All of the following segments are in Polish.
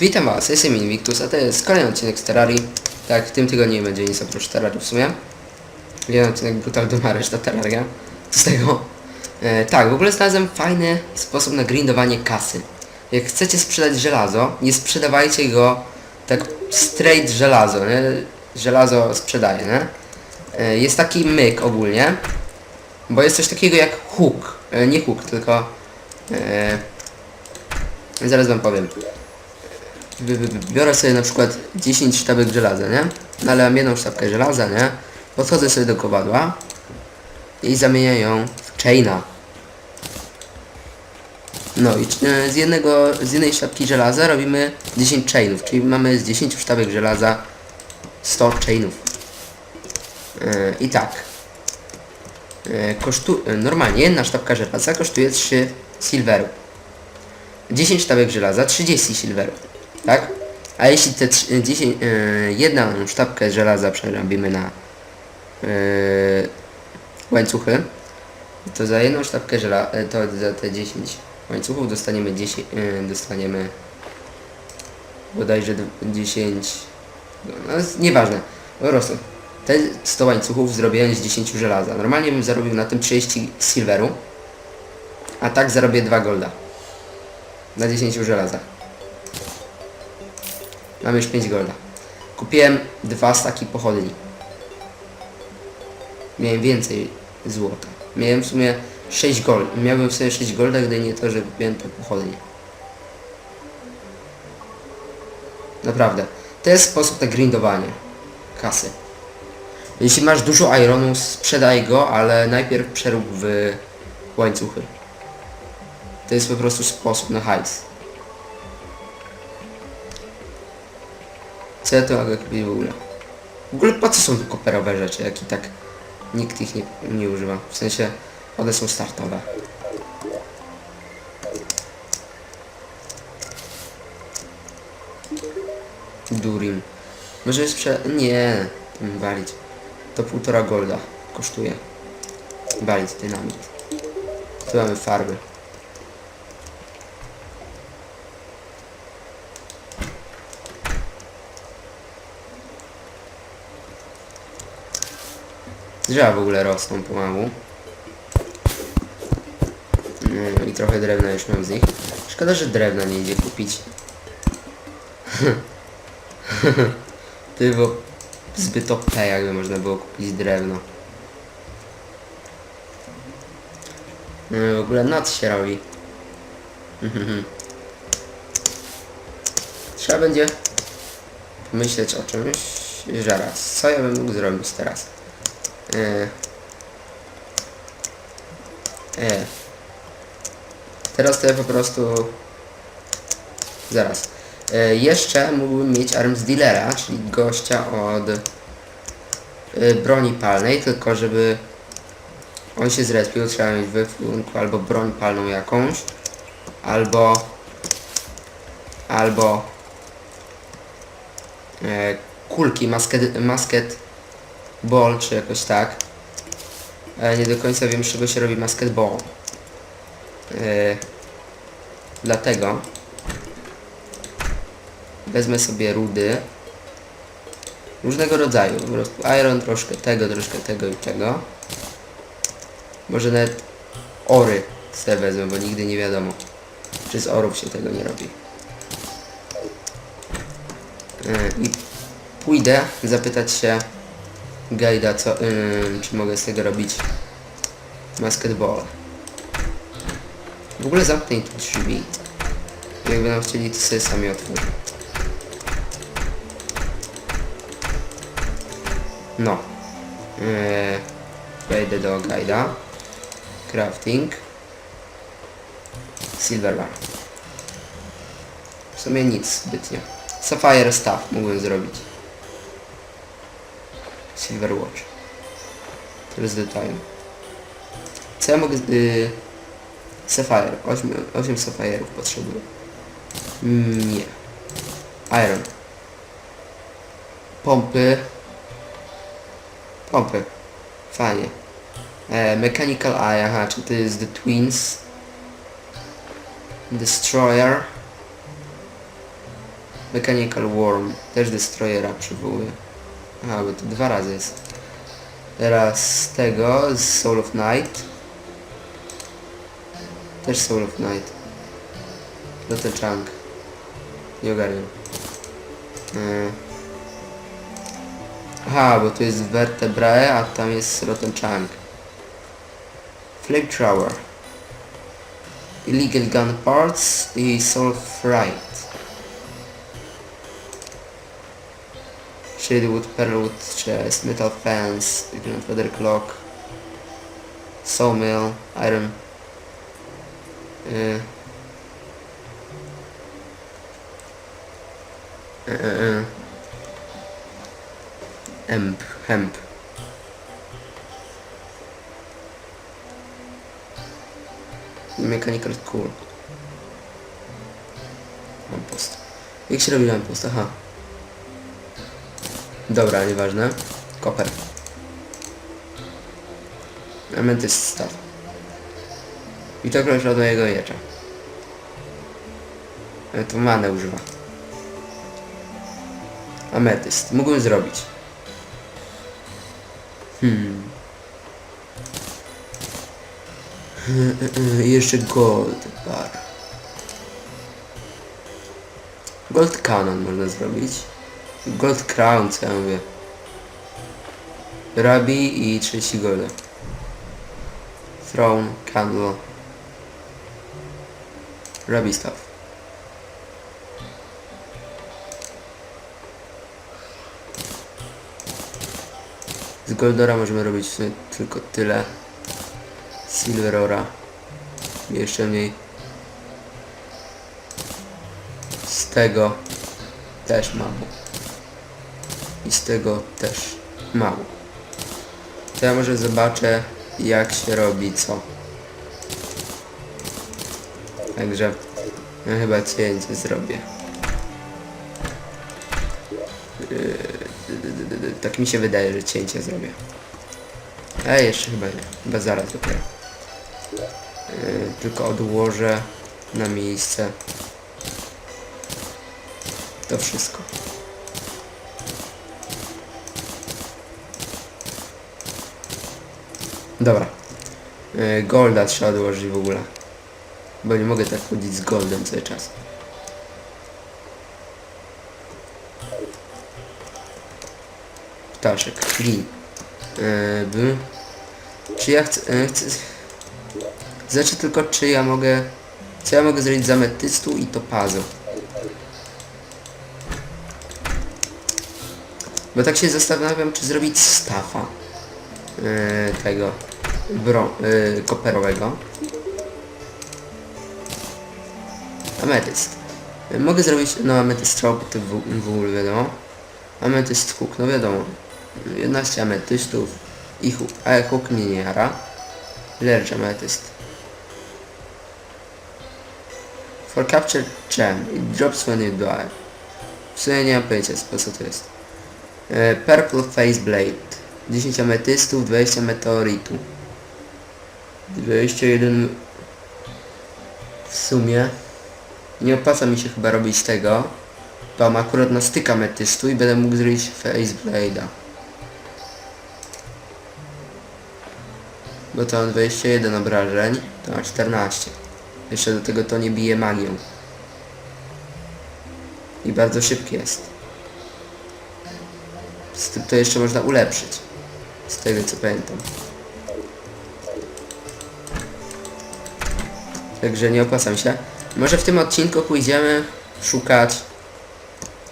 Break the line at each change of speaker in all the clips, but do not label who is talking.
Witam Was, jestem Invictus, a to jest kolejny odcinek z Terrarii. Tak, w tym tygodniu nie będzie nic oprócz Terrarii w sumie. Jeden odcinek Brutal Doom, a reszta Terraria. Co z tego? E, tak, w ogóle znalazłem fajny sposób na grindowanie kasy. Jak chcecie sprzedać żelazo, nie sprzedawajcie go tak straight żelazo, nie? Żelazo sprzedaje, nie? E, jest taki myk ogólnie, bo jest coś takiego jak hook. E, nie hook, tylko... E, zaraz Wam powiem. Biorę sobie na przykład 10 sztabek żelaza, nie? Nalewam jedną sztabkę żelaza, nie? Podchodzę sobie do kowadła i zamieniam ją w chaina. No i e, z jednego, z jednej sztabki żelaza robimy 10 chainów, czyli mamy z 10 sztabek żelaza 100 chainów. E, I tak. E, kosztu, normalnie jedna sztabka żelaza kosztuje 3 silveru. 10 sztabek żelaza 30 silveru, tak? A jeśli te trz- 10, e, jedną sztabkę żelaza przerobimy na e, łańcuchy, to za jedną sztabkę żelaza, to za te 10 łańcuchów dostaniemy 10, e, dostaniemy bodajże d- 10, no nieważne, po prostu. Te 100 łańcuchów zrobiłem z 10 żelaza. Normalnie bym zarobił na tym 30 silveru, a tak zarobię 2 golda. Na 10 żelaza. Mam już 5 golda. Kupiłem dwa staki pochodni. Miałem więcej złota. Miałem w sumie 6 gold. Miałbym w sumie 6 golda, gdy nie to, że kupiłem te pochodnie. Naprawdę. To jest sposób na grindowanie kasy. Jeśli masz dużo ironu, sprzedaj go, ale najpierw przerób w łańcuchy. To jest po prostu sposób na hajs. Co ja tu mogę kupić w ogóle? W ogóle po co są tu koperowe rzeczy, jak i tak nikt ich nie, nie używa. W sensie one są startowe. Durim. Może jest prze... Nie. Walić. To półtora golda kosztuje. Walić dynamit. Tu mamy farby. Drzewa w ogóle rosną pomału. No i trochę drewna już mam z nich. Szkoda, że drewna nie idzie kupić. to by było zbyt OP, jakby można było kupić drewno. No, w ogóle noc się robi. Trzeba będzie pomyśleć o czymś. Zaraz, co ja bym mógł zrobić teraz? E. E. Teraz ja po prostu... Zaraz. E, jeszcze mógłbym mieć Arms Dealera, czyli gościa od e, broni palnej, tylko żeby on się zrespił, trzeba mieć w albo broń palną jakąś, albo albo e, kulki, masket, masket ball, czy jakoś tak. Ale nie do końca wiem, czego się robi masket ball. E, dlatego wezmę sobie rudy różnego rodzaju, iron, troszkę tego, troszkę tego i tego. Może nawet ory sobie wezmę, bo nigdy nie wiadomo, czy z orów się tego nie robi. E, I pójdę zapytać się guida, co, ym, czy mogę z tego robić basketball. W ogóle zamknij te drzwi. Jak będą chcieli, to sobie sami otworzą. No. Eee, wejdę do guida. Crafting. Silver bar. W sumie nic zbytnio. Sapphire Staff mógłbym zrobić. Silver Watch. Tyle z detaju. Co ja mogę... Yy, Sapphire. 8, 8 Sapphire'ów potrzebuję. Mm, Nie. Iron. Pompy. Pompy. Fajnie. E, mechanical Eye, aha, czy to jest The Twins. Destroyer. Mechanical Worm. Też Destroyera przywołuje. Aha, bo to dwa razy jest. Teraz tego, z Soul of Night. Też Soul of Night. Lotte Chunk. Nie. Yy. Aha, bo tu jest Vertebrae, a tam jest Rotten Chunk. Flamethrower. Illegal Gun Parts i Soul Fright. Shadewood, Pearlwood Chest, Metal Fence, Grandfather Clock, Sawmill, Iron. Yy. Yy, yy. Hemp, hemp. Mechanical Cool. Lampost. Jak się robi lampost? Aha. Dobra, nieważne. Koper. Amethyst staw. I to proszę od mojego miecza. Ale to manę używa. Ametyst. Mógłbym zrobić. Hmm. Jeszcze gold bar. Gold cannon można zrobić. Gold crown, co ja mówię. Rabi i 30 golda. Throne, candle. Rabi stuff. Z Goldora możemy robić w sumie tylko tyle. Silverora. Jeszcze mniej. Z tego też mało. I z tego też mało. To ja może zobaczę jak się robi co. Także ja chyba cięcie zrobię. Yy, Tak mi się wydaje, że cięcie zrobię. A jeszcze chyba nie. Chyba zaraz dopiero. Yy, tylko odłożę na miejsce to wszystko. Dobra. Yy, golda trzeba odłożyć w ogóle. Bo nie mogę tak chodzić z goldem cały czas. Ptaszek. Glin. Yy. Czy ja chcę... Yy, chcę... Znaczy tylko czy ja mogę... Co ja mogę zrobić z ametystu i topazu? Bo tak się zastanawiam, czy zrobić stafa. Yy, tego. Bro... Yy, koperowego. Ametyst. Mogę zrobić... No ametyst to w, ogóle wiadomo. Ametyst hook, no wiadomo. 11 ametystów i hook. Ale hook mnie nie jara. Large ametyst. For capture gem. It drops when you die. W sumie nie mam pojęcia po co to jest. E, Purple Face Blade. 10 ametystów, 20 meteoritu. 21 w sumie. Nie opłaca mi się chyba robić tego. Bo mam akurat na styk ametystu i będę mógł zrobić Face Blade'a. Bo to mam 21 obrażeń, to ma 14. Jeszcze do tego to nie bije magią. I bardzo szybki jest. Z tym to jeszcze można ulepszyć. Z tego co pamiętam. Także nie opłacam się. Może w tym odcinku pójdziemy szukać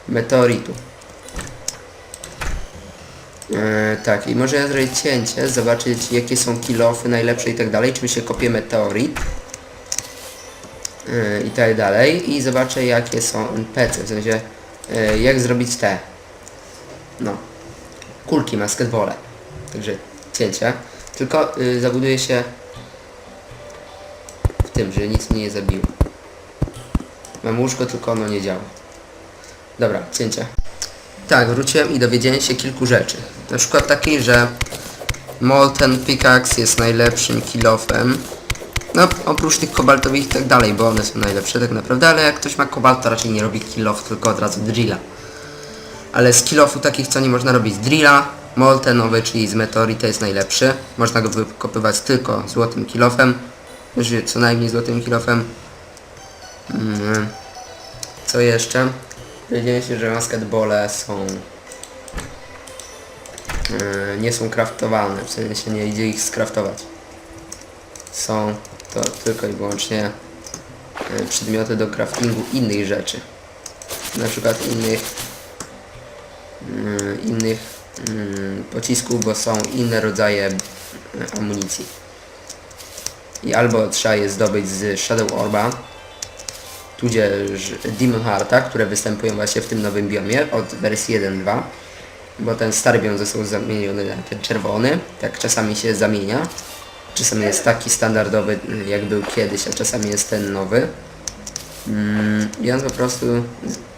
meteoritu. Eee, tak, i może ja zrobić cięcie, zobaczyć jakie są kilofy najlepsze i tak dalej, czy mi się kopie meteorit. Eee, I tak dalej. I zobaczę jakie są NPC, w sensie eee, jak zrobić te. No. Kulki basketbole. Także cięcie. Tylko y, zabuduję się w tym, że nic mnie nie zabiło. Mam łóżko, tylko ono nie działa. Dobra, cięcie. Tak, wróciłem i dowiedziałem się kilku rzeczy. Na przykład takiej, że Molten Pickaxe jest najlepszym kilofem. No, oprócz tych kobaltowych i tak dalej, bo one są najlepsze tak naprawdę, ale jak ktoś ma kobalt, to raczej nie robi kill off, tylko od razu drilla. Ale z kill offu takich, co nie można robić drilla, moltenowy, czyli z meteory, to jest najlepszy. Można go wykopywać tylko złotym znaczy co najmniej złotym kill offem. Mm. Co jeszcze? Dowiedziałem się, że masketbole są... Yy, nie są craftowane, w sensie nie idzie ich skraftować. Są to tylko i wyłącznie yy, przedmioty do craftingu innych rzeczy. Na przykład innych innych yy, pocisków, bo są inne rodzaje yy, amunicji. I albo trzeba je zdobyć z Shadow Orba, tudzież Demon Hearta, które występują właśnie w tym nowym biomie od wersji 1.2 bo ten stary biom został zamieniony na ten czerwony, tak czasami się zamienia. Czasami jest taki standardowy jak był kiedyś, a czasami jest ten nowy. Mm, i on po prostu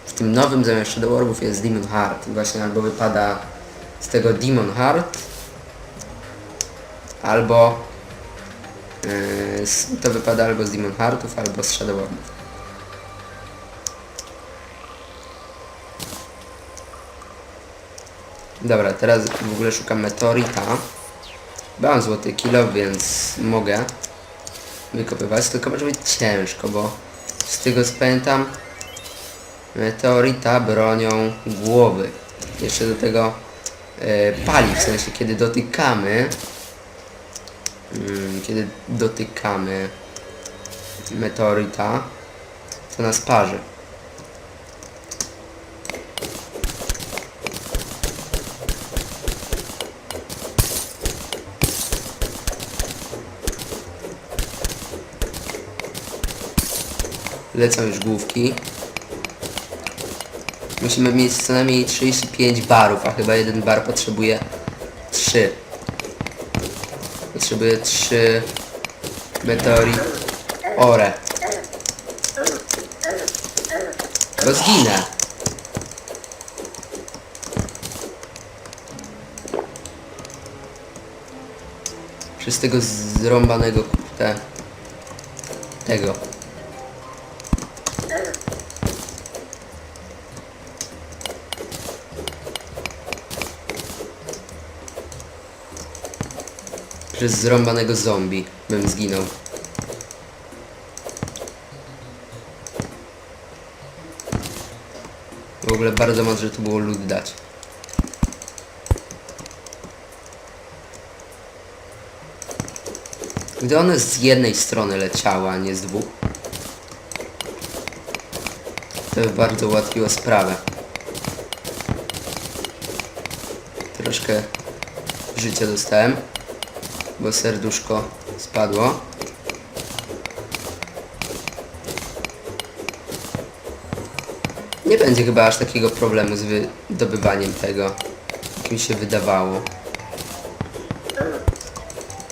w tym nowym zamiast Shadow Orbów jest Demon Heart. Właśnie albo wypada z tego Demon Heart albo yy, to wypada albo z Demon Heartów, albo z Shadow Orbów Dobra, teraz w ogóle szukam meteorita. Mam złoty kilo, więc mogę wykopywać, tylko może być ciężko, bo z tego co pamiętam meteorita bronią głowy. Jeszcze do tego pali, w sensie kiedy dotykamy mm, kiedy dotykamy meteorita to nas parzy. Lecą już główki. Musimy mieć co najmniej 35 barów, a chyba jeden bar potrzebuje 3. Potrzebuje 3 meteorit ore. Bo zginę. Przez tego zrąbanego kurde tego. Przez zrąbanego zombie bym zginął. W ogóle bardzo mądrze to było lód dać. Gdy one z jednej strony leciały, a nie z dwóch, to by bardzo ułatwiło sprawę. Troszkę życia dostałem bo serduszko spadło. Nie będzie chyba aż takiego problemu z wydobywaniem tego, jak mi się wydawało.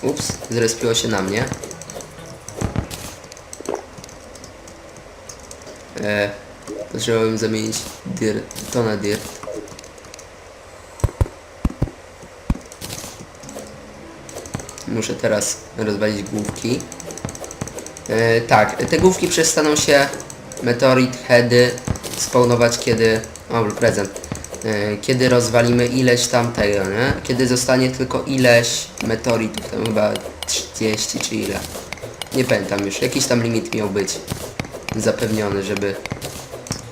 Ups, zrespiło się na mnie. E, potrzebowałem zamienić dirt, to na dirt. Muszę teraz rozwalić główki. E, tak, te główki przestaną się meteorit heady spawnować kiedy... O, prezent. E, kiedy rozwalimy ileś tamtego, nie? Kiedy zostanie tylko ileś meteoritów, tam chyba 30 czy ile. Nie pamiętam już, jakiś tam limit miał być zapewniony, żeby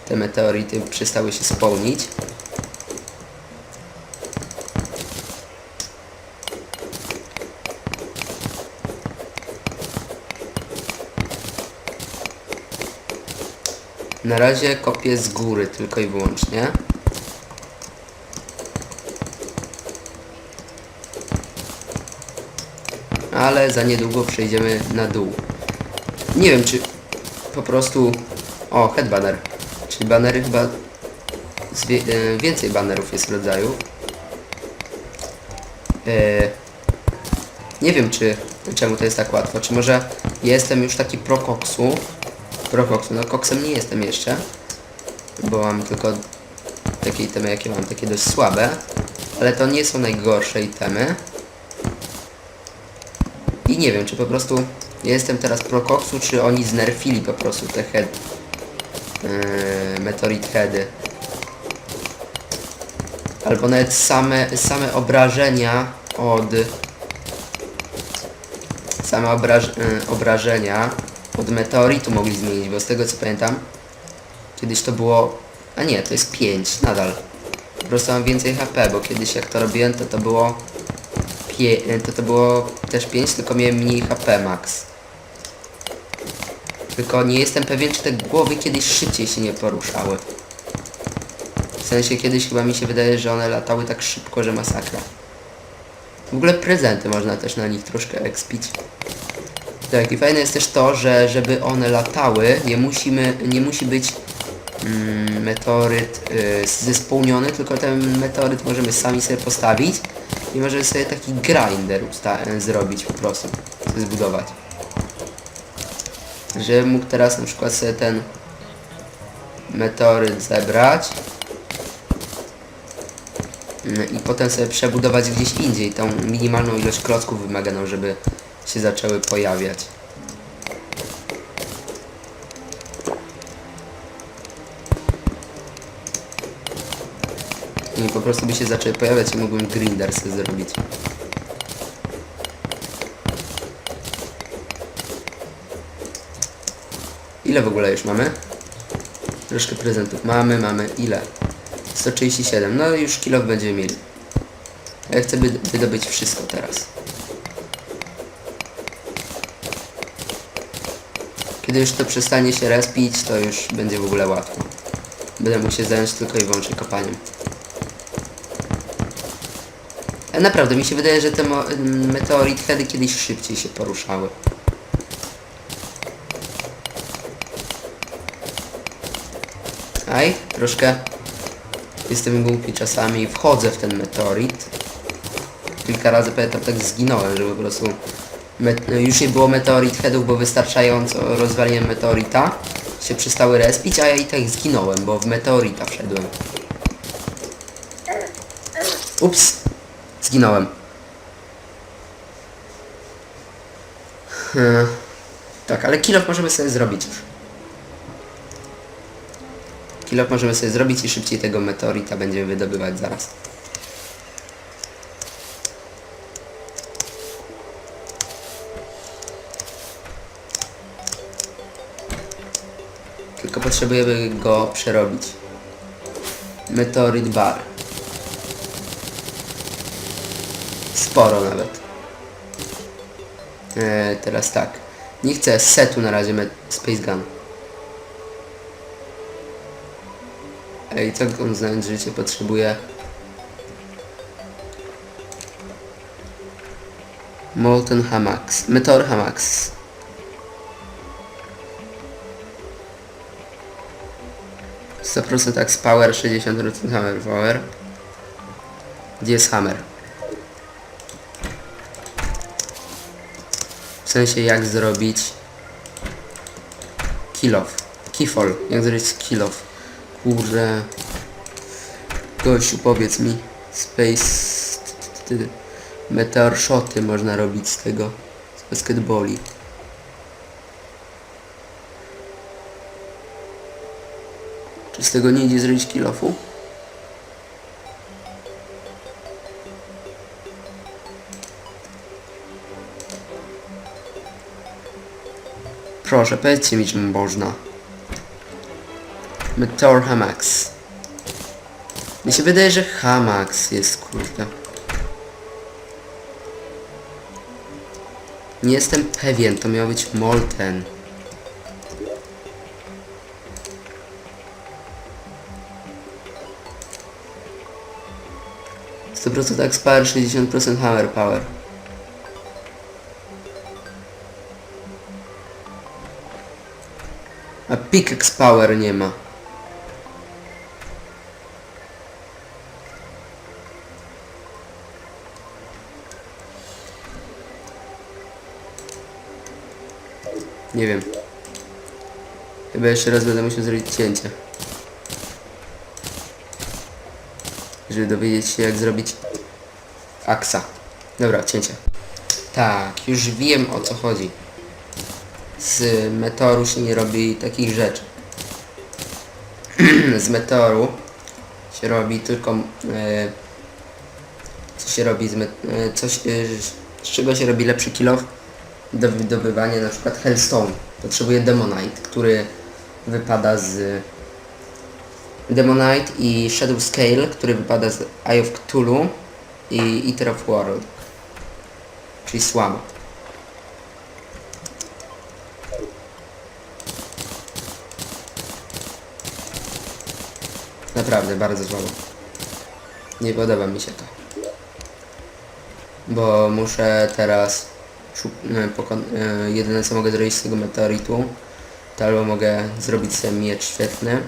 te meteority przestały się spełnić. Na razie kopię z góry tylko i wyłącznie. Ale za niedługo przejdziemy na dół. Nie wiem czy po prostu... O, head banner. Czyli banery chyba... e, więcej banerów jest rodzaju. E, nie wiem czy... Czemu to jest tak łatwo. Czy może jestem już taki pro koksu Pro koksu. No koksem nie jestem jeszcze. Bo mam tylko takie itemy jakie mam, takie dość słabe. Ale to nie są najgorsze itemy. I nie wiem, czy po prostu jestem teraz pro koksu, czy oni znerfili po prostu te head... Yy, meteorit heady. Albo nawet same, same obrażenia od... Same obraż, yy, obrażenia od meteoritu mogli zmienić, bo z tego co pamiętam, kiedyś to było... A nie, to jest 5 nadal. Po prostu mam więcej HP, bo kiedyś jak to robiłem, to to było... Pie, to to było też 5, tylko miałem mniej HP max. Tylko nie jestem pewien, czy te głowy kiedyś szybciej się nie poruszały. W sensie kiedyś chyba mi się wydaje, że one latały tak szybko, że masakra. W ogóle prezenty można też na nich troszkę expić. Tak, i fajne jest też to, że żeby one latały, nie musimy, nie musi być mm, meteoryt y, tylko ten meteoryt możemy sami sobie postawić i możemy sobie taki grinder zrobić po prostu, zbudować. Żebym mógł teraz na przykład sobie ten meteoryt zebrać mm, i potem sobie przebudować gdzieś indziej tą minimalną ilość klocków wymaganą, żeby się zaczęły pojawiać. I po prostu by się zaczęły pojawiać i mógłbym grinder sobie zrobić. Ile w ogóle już mamy? Troszkę prezentów mamy, mamy ile? 137, no już kilo będziemy mieli. Ja chcę by, wydobyć wszystko teraz. Kiedy już to przestanie się respić, to już będzie w ogóle łatwo. Będę mógł się zająć tylko i wyłącznie kopaniem. A naprawdę, mi się wydaje, że te mo- meteorit heady kiedyś szybciej się poruszały. Aj, troszkę jestem głupi czasami. Wchodzę w ten meteorit. Kilka razy pamiętam tak zginąłem, że po prostu już nie było meteorit headów, bo wystarczająco rozwaliłem meteorita. Się przestały respić, a ja i tak zginąłem, bo w meteorita wszedłem. Ups, zginąłem. Hmm. Tak, ale kill możemy sobie zrobić. Kill możemy sobie zrobić i szybciej tego meteorita będziemy wydobywać zaraz. Tylko potrzebujemy go przerobić. Meteorit bar. Sporo nawet. Eee, teraz tak. Nie chcę setu na razie Space Gun. Ej, co on znając życie potrzebuje? Molten Hamax. Meteor Hamax. Sto procent Axe Power, 60% Hammer Power. Gdzie jest Hammer? W sensie jak zrobić kill off. Keyfall. Jak zrobić kill off. Kurde. Gościu, powiedz mi. Space... Meteor shoty można robić z tego. Z basketboli. Czy z tego nie idzie zrobić kilofu? Proszę, powiedzcie mi, czy można. Meteor Hamax. Mi się wydaje, że Hamax jest kurde. Nie jestem pewien, to miał być Molten. Sto procent Axe Power, 60% Hammer Power. A Pickaxe Power nie ma. Nie wiem. Chyba jeszcze raz będę musiał zrobić cięcie. Żeby dowiedzieć się jak zrobić aksa. Dobra, cięcie. Tak, już wiem o co chodzi. z meteoru się nie robi takich rzeczy. z meteoru się robi tylko... E, co się robi z e, coś, e, z czego się robi lepszy kilof do wydobywania na przykład Hellstone. Potrzebuje Demonite, który wypada z Demonite i Shadow Scale, który wypada z Eye of Cthulhu i Eater of World. Czyli słabo. Naprawdę, bardzo słabo. Nie podoba mi się to. Bo muszę teraz e, e, jedyne co mogę zrobić z tego meteoritu to albo mogę zrobić sobie miecz świetny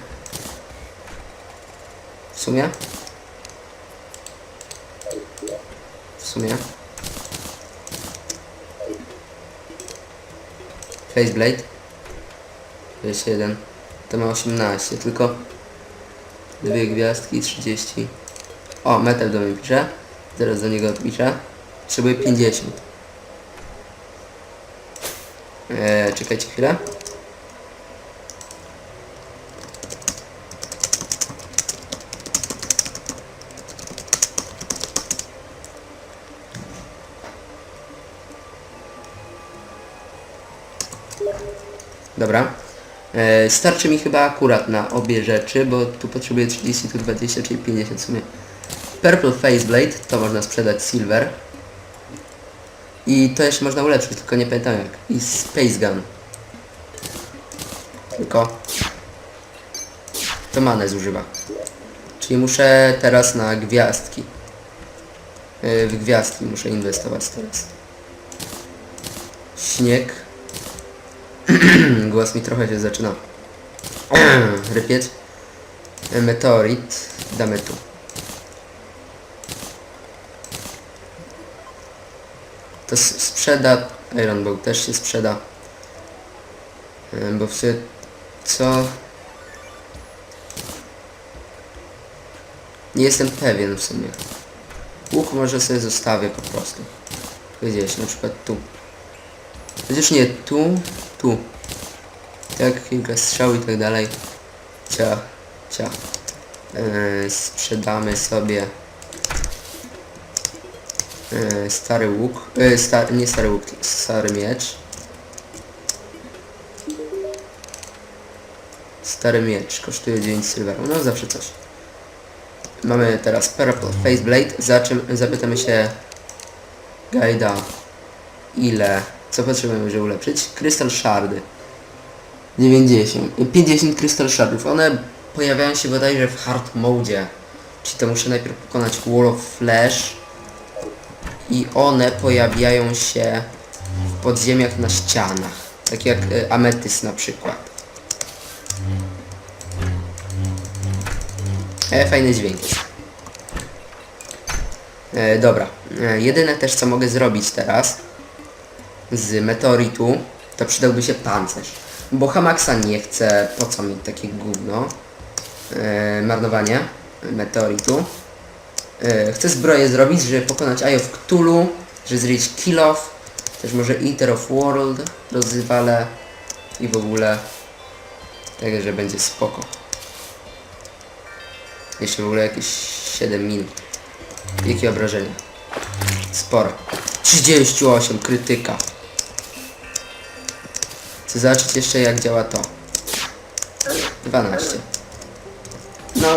w sumie. W sumie. Faceblade. 21 to ma 18 tylko dwie gwiazdki 30 o metal do mnie pisze. Zaraz do niego odpiszę. Potrzebuję 50 eee, czekajcie chwilę Dobra. E, starczy mi chyba akurat na obie rzeczy, bo tu potrzebuję 30, tu 20, czyli 50 w sumie. Purple Faceblade, to można sprzedać silver. I to jeszcze można ulepszyć, tylko nie pamiętam jak. I Space Gun. Tylko... To manę zużywa. Czyli muszę teraz na gwiazdki. E, w gwiazdki muszę inwestować teraz. Śnieg. Głos mi trochę się zaczyna rypieć. Meteorit. Damy tu. To sprzeda. Iron Bow też się sprzeda. Bo w sumie co... Nie jestem pewien w sumie. Łuk może sobie zostawię po prostu. Gdzieś, na przykład tu. Chociaż nie, tu, tu. Tak, kilka strzał i tak dalej. Cia, cia. Yy, sprzedamy sobie yy, stary łuk. Sta, nie stary łuk, stary miecz. Stary miecz kosztuje 9 silveru. No zawsze coś. Mamy teraz Purple Face Blade. Za czym zapytamy się Guida ile, co potrzebujemy, żeby ulepszyć? Crystal Shardy. 90, 50 Crystal Shardów. One pojawiają się bodajże w hard mode. Czyli to muszę najpierw pokonać Wall of Flash. I one pojawiają się w podziemiach na ścianach. Tak jak e, Ametys na przykład. E, fajny dźwięk jest. E, dobra. E, jedyne też co mogę zrobić teraz z meteoritu, to przydałby się pancerz. Bo Hamaxa nie chcę, po co mi takie gówno. E, marnowanie meteoritu. E, chcę zbroję zrobić, żeby pokonać Eye of Cthulhu, żeby zrobić Kill Off, też może Eater of World rozwalę i w ogóle tak, że będzie spoko. Jeszcze w ogóle jakieś 7 min. Jakie obrażenia? Sporo. 38 krytyka. Chcę zobaczyć jeszcze jak działa to. 12. No,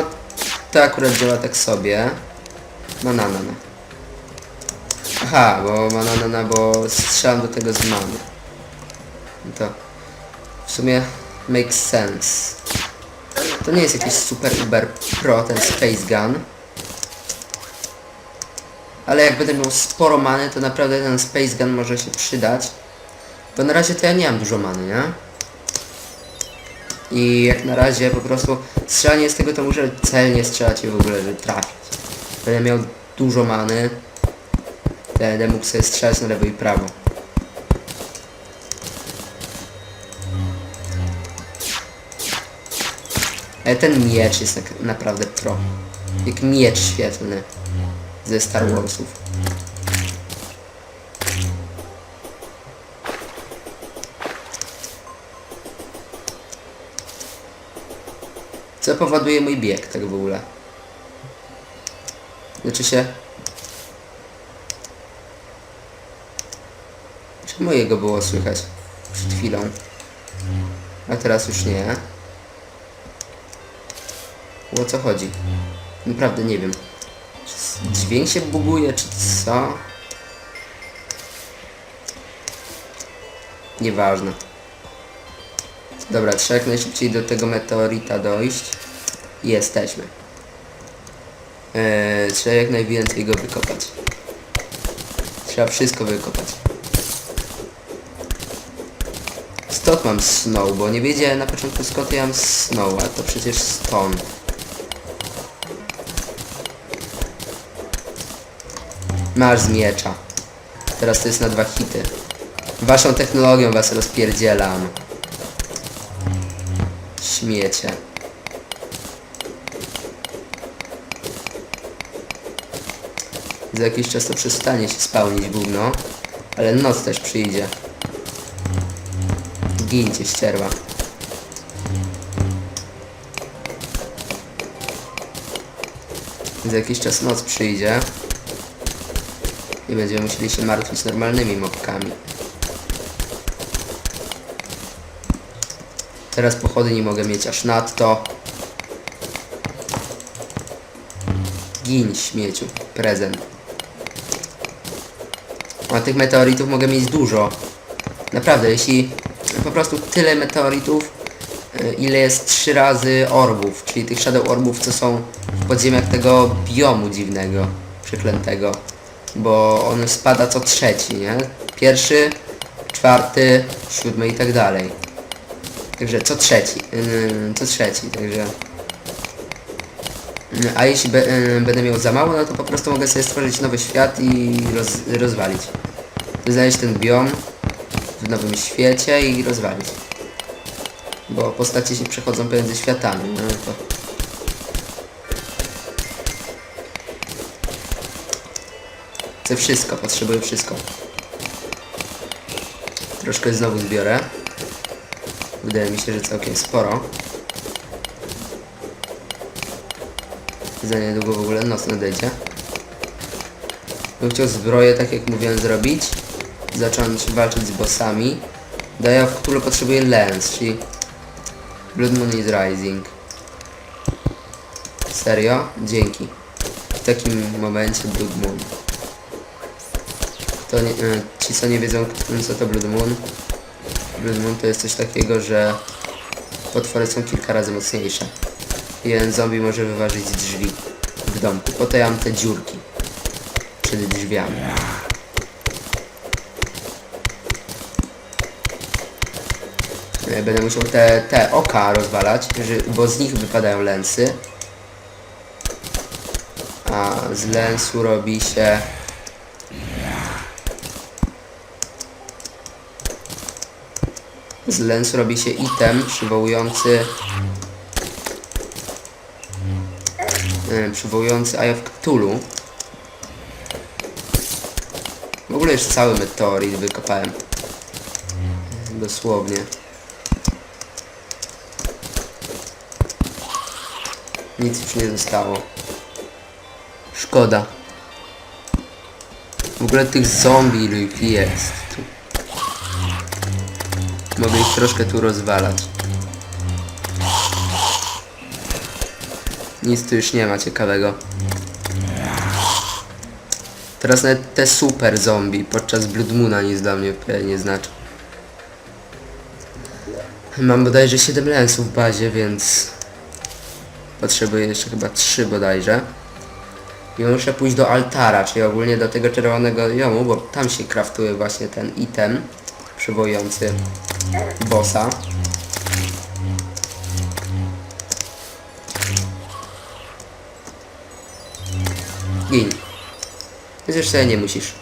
to akurat działa tak sobie. Mananana. Aha, bo mananana, bo strzelam do tego z many. No to w sumie makes sense. To nie jest jakiś super uber pro ten Space Gun. Ale jak będę miał sporo many, to naprawdę ten Space Gun może się przydać. Bo na razie to ja nie mam dużo many, nie? I jak na razie po prostu strzelanie z tego to muszę celnie strzelać i w ogóle, trafić. Będę miał dużo many. Będę mógł sobie strzelać na lewo i prawo. Ale ten miecz jest tak naprawdę pro. Jak miecz świetlny ze Star Warsów. Co powoduje mój bieg tak w ogóle? Znaczy się... Czemu jego było słychać przed chwilą? A teraz już nie. O co chodzi? Naprawdę nie wiem. Czy dźwięk się buguje, czy co? Nieważne. Dobra, trzeba jak najszybciej do tego meteorita dojść. Jesteśmy. Eee, trzeba jak najwięcej go wykopać. Trzeba wszystko wykopać. Stąd mam snow, bo nie wiedziałem na początku skąd ja mam snow, a to przecież stąd. Masz z miecza. Teraz to jest na dwa hity. Waszą technologią was rozpierdzielam. Śmiecie. Za jakiś czas to przestanie się spełnić gówno. Ale noc też przyjdzie. Gincie ścierwa. Za jakiś czas noc przyjdzie. I będziemy musieli się martwić normalnymi mobkami. Teraz pochodni mogę mieć aż nadto. Gin śmieciu. Prezent. A tych meteoritów mogę mieć dużo. Naprawdę, jeśli po prostu tyle meteoritów, y, ile jest trzy razy orbów, czyli tych shadow orbów, co są w podziemiach tego biomu dziwnego, przeklętego. Bo on spada co trzeci, nie? Pierwszy, czwarty, siódmy i tak dalej. Także co trzeci, yy, co trzeci, także... A jeśli be, będę miał za mało, no to po prostu mogę sobie stworzyć nowy świat i roz, rozwalić. Znaleźć ten biom w nowym świecie i rozwalić. Bo postacie się przechodzą pomiędzy światami, no to... Chcę wszystko, potrzebuję wszystko. Troszkę znowu zbiorę. Wydaje mi się, że całkiem sporo. Za niedługo w ogóle noc nadejdzie. Bym chciał zbroję, tak jak mówiłem, zrobić. Zacząć walczyć z bossami. Daję, w którym potrzebuję lens, czyli Blood Moon is Rising. Serio? Dzięki. W takim momencie Blood Moon. To nie, e, ci co nie wiedzą co to Blood Moon. Blood Moon to jest coś takiego, że potwory są kilka razy mocniejsze. Jeden zombie może wyważyć drzwi w domku. Po to ja mam te dziurki przed drzwiami. E, Będę musiał te, te oka rozwalać, bo z nich wypadają lensy. A z lensu robi się... Z lensu robi się item przywołujący... e, Przywołujący Eye of Cthulhu. W ogóle już cały meteorit wykopałem. Dosłownie. Nic już nie zostało. Szkoda. W ogóle tych zombie ilu jest. Mogę ich troszkę tu rozwalać. Nic tu już nie ma ciekawego. Teraz nawet te super zombie podczas Blood Moona nic dla mnie nie znaczą. Mam bodajże 7 lensów w bazie, więc potrzebuję jeszcze chyba 3 bodajże. I muszę pójść do altara, czyli ogólnie do tego czerwonego jomu, bo tam się kraftuje właśnie ten item przywołujący bossa. Gin. Więc już sobie nie musisz.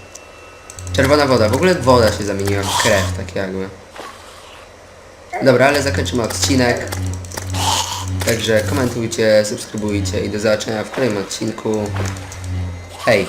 Czerwona woda. W ogóle woda się zamieniła w krew, tak jakby. Dobra, ale zakończymy odcinek. Także komentujcie, subskrybujcie i do zobaczenia w kolejnym odcinku. Hej!